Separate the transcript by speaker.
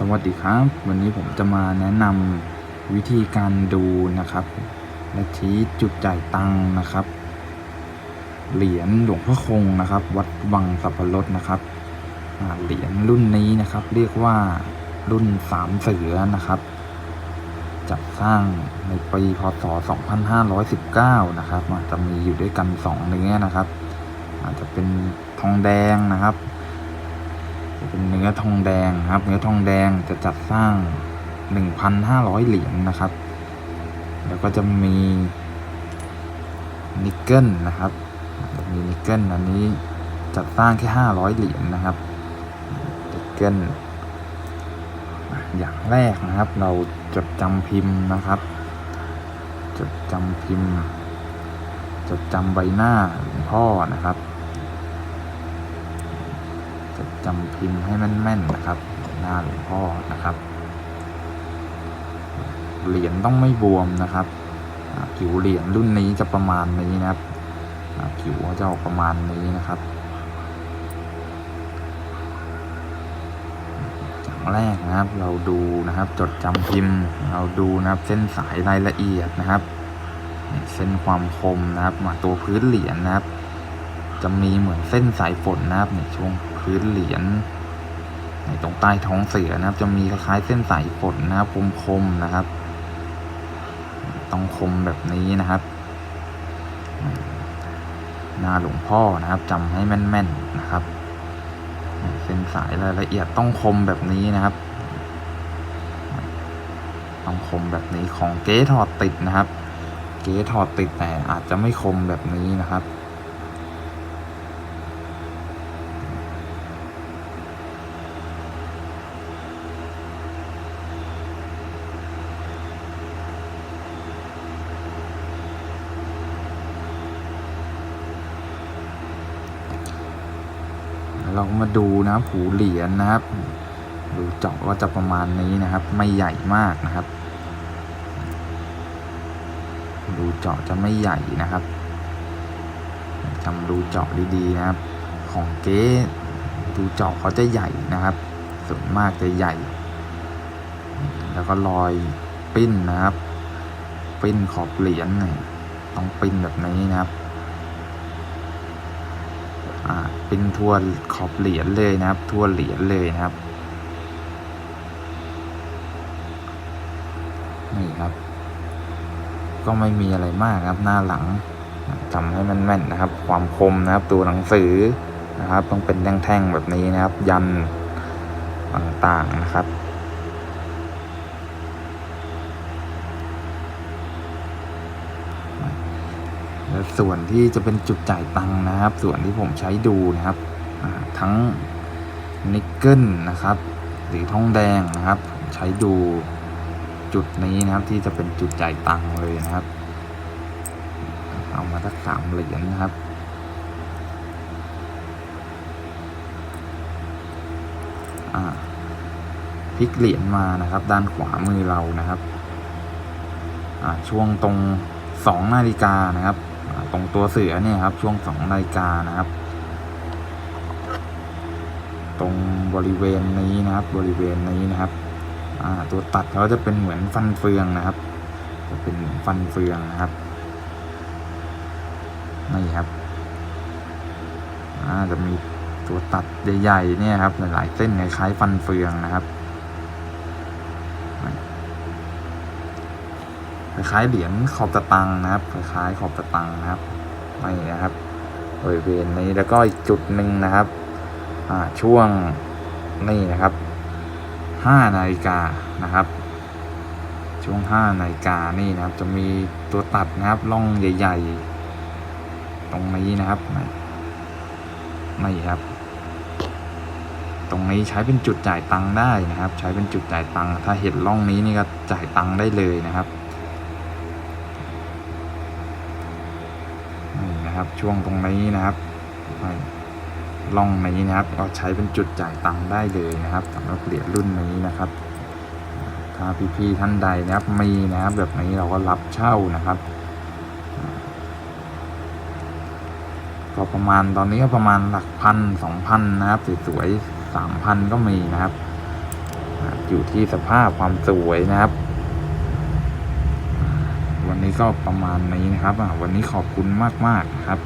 Speaker 1: สวัสดีครับ วันนี้ผมจะมาแนะนำวิธีการดูนะครับและชี้จุดจ่ายตังค์นะครับ เหรียญหลวงพ่อคงนะครับ วัดวังสับปะรดนะครับเหรียญรุ่นนี้นะครับ เรียกว่ารุ่นสามเสือนะครับ จัดสร้างในปีพศ 2519 นะครับอาจจะมีอยู่ด้วยกันสองเนื้อนะครับ อาจจะเป็นทองแดงนะครับ เป็นเนื้อทองแดงครับ เนื้อทองแดงจะจัดสร้าง 1,500 เหรียญนะครับ แล้วก็จะมีนิกเกิลนะครับ มีนิกเกิลอันนี้จัดสร้างแค่500 เหรียญนะครับนิกเกิลอะอย่างแรกนะครับ เราจดจำพิมพ์นะครับ จดจำพิมพ์ จดจำใบหน้าหลวงพ่อนะครับ จำพิมพ์ให้แม่นๆนะครับ หน้าหลวงพ่อนะครับ เหรียญต้องไม่บวมนะครับผิวเหรียญรุ่นนี้จะประมาณนี้นะครับผิวจะออกประมาณนี้นะครับอย่างแรกนะครับ เราดูนะครับ จดจำพิมพ์ เราดูนะครับ เส้นสายรายละเอียดนะครับ เส้นความคมนะครับมาตัวพื้นเหรียญนะครับ จะมีเหมือนเส้นสายฝนนะครับในช่วง พื้นเหรียญในตรงใต้ท้องเสือนะครับ จะมีคล้ายเส้นสายฝนนะครับคมๆนะครับ ต้องคมแบบนี้นะครับหน้าหลวงพ่อนะครับจำให้แม่นๆนะครับ เส้นสายรายละเอียดต้องคมแบบนี้นะครับ ต้องคมแบบนี้ของเก๊ถอดติดนะครับ เก๊ถอดติดแต่อาจจะไม่คมแบบนี้นะครับ เรามาดูนะครับหูเหรียญนะครับ ดูเจาะก็จะประมาณนี้นะครับ ไม่ใหญ่มากนะครับ ดูเจาะจะไม่ใหญ่นะครับจำดูเจาะดีๆนะครับ ของเก๊ดูเจาะเขาจะใหญ่นะครับส่วนมากจะใหญ่ แล้วก็รอยปิ้นนะครับ ปิ้นขอบเหรียญต้องปิ้นแบบนี้นะครับ เป็นทั่วขอบเหรียญเลยนะครับ ทั่วเหรียญเลยนะครับนี่ครับ ก็ไม่มีอะไรมากครับหน้าหลังจำให้มันแม่นนะครับ ความคมนะครับ ตัวหนังสือนะครับ ต้องเป็นแท่งๆแบบนี้นะครับ ยันต่างๆนะครับ และ ส่วนที่จะเป็นจุดจ่ายตังค์นะครับ ส่วนที่ผมใช้ดูนะครับ ทั้งนิกเกิลนะครับหรือทองแดงนะครับ ใช้ดูจุดนี้นะครับที่จะเป็นจุดจ่ายตังค์เลยนะครับ เอามาสักสามเหรียญนะครับพลิกเหรียญมานะครับ ด้านขวามือเรานะครับช่วงตรงสองนาฬิกานะครับ ตรงตัวเสือเนี่ยครับ ช่วงสองนาฬิกานะครับ ตรงบริเวณนี้นะครับ บริเวณนี้นะครับตัวตัดเขาจะเป็นเหมือนฟันเฟืองนะครับ จะเป็นฟันเฟืองนะครับนี่ครับจะมีตัวตัดใหญ่ๆเนี่ยครับหลายๆเส้นคล้ายฟันเฟืองนะครับ คล้ายๆเหรียญขอบตะตังนะครับคล้ายๆขอบตะตังนะครับนี่นะครับบริเวณนี้แล้วก็อีกจุดหนึ่งนะครับอ่าช่วงนี่นะครับห้านาฬิกานะครับ ช่วงห้านาฬิกานี่นะครับ จะมีตัวตัดนะครับร่องใหญ่ ๆ ตรงนี้นะครับนี่ครับ ตรงนี้ใช้เป็นจุดจ่ายตังค์ได้นะครับ ใช้เป็นจุดจ่ายตังค์ถ้าเห็นร่องนี้นี่ก็จ่ายตังค์ได้เลยนะครับ นะครับ ช่วงตรงนี้นะครับล่องนี้นะครับก็ใช้เป็นจุดจ่ายตังค์ได้เลยนะครับสำหรับเหรียญรุ่นนี้นะครับ ถ้าพี่ๆท่านใดนะครับมีนะครับแบบนี้เราก็รับเช่านะครับ ก็ประมาณตอนนี้ก็ประมาณหลักพันสองพันนะครับสวยๆสามพันก็มีนะครับ อยู่ที่สภาพความสวยนะครับ ก็ประมาณนี้นะครับอ่าวันนี้ขอบคุณมากๆนะครับ